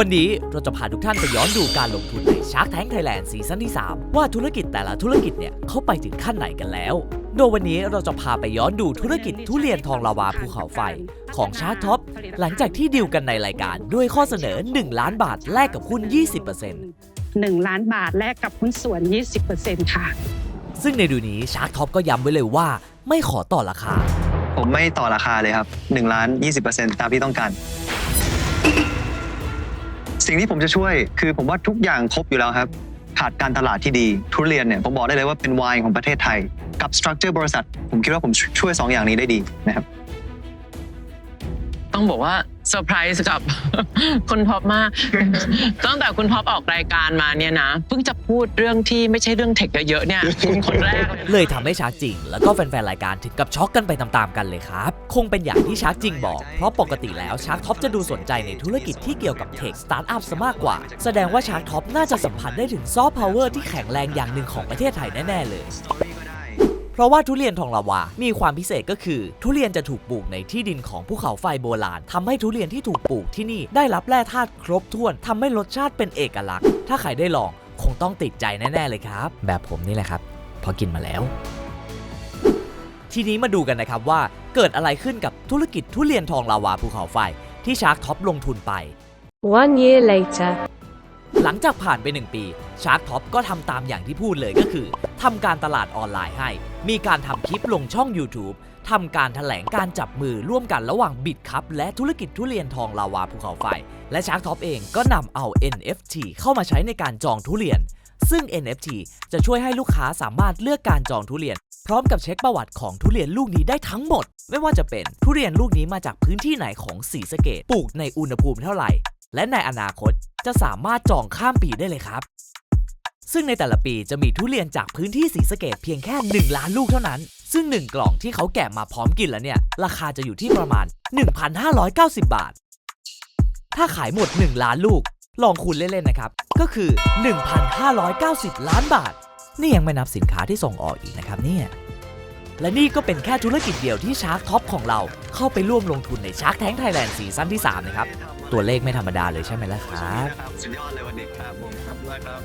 วันนี้เราจะพาทุกท่านไปย้อนดูการลงทุนใน Shark Tank Thailand ซีซั่นที่ 3 ว่าธุรกิจแต่ละธุรกิจเนี่ยเขาไปถึงขั้นไหนกันแล้ว โดยวันนี้เราจะพาไปย้อนดูธุรกิจทุเรียนทองลาวาภูเขาไฟ ของ Shark Top หลังจากที่ดีลกันในรายการด้วยข้อเสนอ 1 ล้านบาทแลกกับหุ้น 20% 1 ล้านบาทแลกกับหุ้นส่วน 20%ค่ะ ซึ่งในดูนี้ Shark Top ก็ย้ำไว้เลยว่า ไม่ขอต่อราคา ผมไม่ต่อราคาเลยครับ1ล้าน20%ตามที่ต้องการ สิ่งที่ผมจะช่วยคือผมว่าทุกอย่างครบอยู่แล้วครับ ขาดการตลาดที่ดี ทุเรียนเนี่ยผมบอกได้เลยว่าเป็นไวน์ของประเทศไทย กับสตรัคเจอร์บริษัท ผมคิดว่าผมช่วย 2 อย่างนี้ได้ดีนะครับ ต้องบอกว่า เซอร์ไพรส์กับ คุณท็อปมาก ตั้งแต่คุณท็อปออกรายการมาเนี่ยนะเพิ่งจะพูดเรื่องที่ไม่ใช่เรื่องเทคเยอะๆเนี่ยคุณคนแรกเลยเลยทำให้ชาร์กจริง แล้วก็แฟนๆรายการถึงกับช็อกกันไปตามๆกันเลยครับ คงเป็นอย่างที่ชาร์กจริงบอก เพราะปกติแล้วชาร์กท็อปจะดูสนใจในธุรกิจที่เกี่ยวกับเทคสตาร์ทอัพซะมากกว่า แสดงว่าชาร์กท็อปน่าจะสัมผัสได้ถึงซอฟต์พาวเวอร์ที่แข็งแรงอย่างหนึ่งของประเทศไทยแน่ๆเลย เพราะว่าทุเรียนทองลาวา มีความพิเศษก็คือ ทุเรียนจะถูกปลูกในที่ดินของภูเขาไฟโบราณทำให้ทุเรียนที่ถูกปลูกที่นี่ได้รับแร่ธาตุครบถ้วนทำให้รสชาติเป็นเอกลักษณ์ ถ้าใครได้ลองคงต้องติดใจแน่ ๆ เลยครับ แบบผมนี่แหละครับ พอกินมาแล้ว ทีนี้มาดูกันนะครับว่าเกิดอะไรขึ้นกับธุรกิจทุเรียนทองลาวาภูเขาไฟที่ชาร์กท็อปลงทุนไป One year later. หลังจากผ่านไป 1 ปีชาร์กท็อปก็ทำตามอย่างที่พูดเลยก็คือทำการตลาดออนไลน์ให้ มีการทำคลิปลงช่อง YouTube ทำการถแถลงการจับมือร่วมกันระหว่างบิดครับและธุรกิจทุเรียนทองลาวาภูเขาไฟ และชาร์กท็อปเองก็นำเอา NFT เข้ามาใช้ในการจองทุเรียน ซึ่ง NFT จะช่วยให้ลูกค้าสามารถเลือกการจองทุเรียน พร้อมกับเช็คประวัติของทุเรียนลูกนี้ได้ทั้งหมด ไม่ว่าจะเป็นทุเรียนลูกนี้มาจากพื้นที่ไหนของสีสะเกตปลูกในอุณหภูมิเท่าไหร่และในอนาคต จะสามารถจองข้ามปีได้เลยครับ ซึ่งในแต่ละปีจะมีทุเรียนจากพื้นที่สีสะเกตเพียงแค่ 1 ล้านลูกเท่านั้น ซึ่ง 1 กล่องที่เขาแกะมาพร้อมกินแล้วเนี่ย ราคาจะอยู่ที่ประมาณ 1,590 บาท ถ้าขายหมด 1 ล้านลูก ลองคูณเล่นๆนะครับ ก็คือ 1,590 ล้านบาท นี่ยังไม่นับสินค้าที่ส่งออกอีกนะครับเนี่ย และนี่ก็เป็นแค่ธุรกิจเดียวที่ชาร์กท็อปของเราเข้าไปร่วมลงทุนในชาร์กแท้งไทยแลนด์ซีซั่นที่ 3 นะครับ ตัวเลขไม่ธรรมดาเลยใช่ไหมล่ะครับ สุดยอดเลยวันนี้ครับผมครับด้วยครับ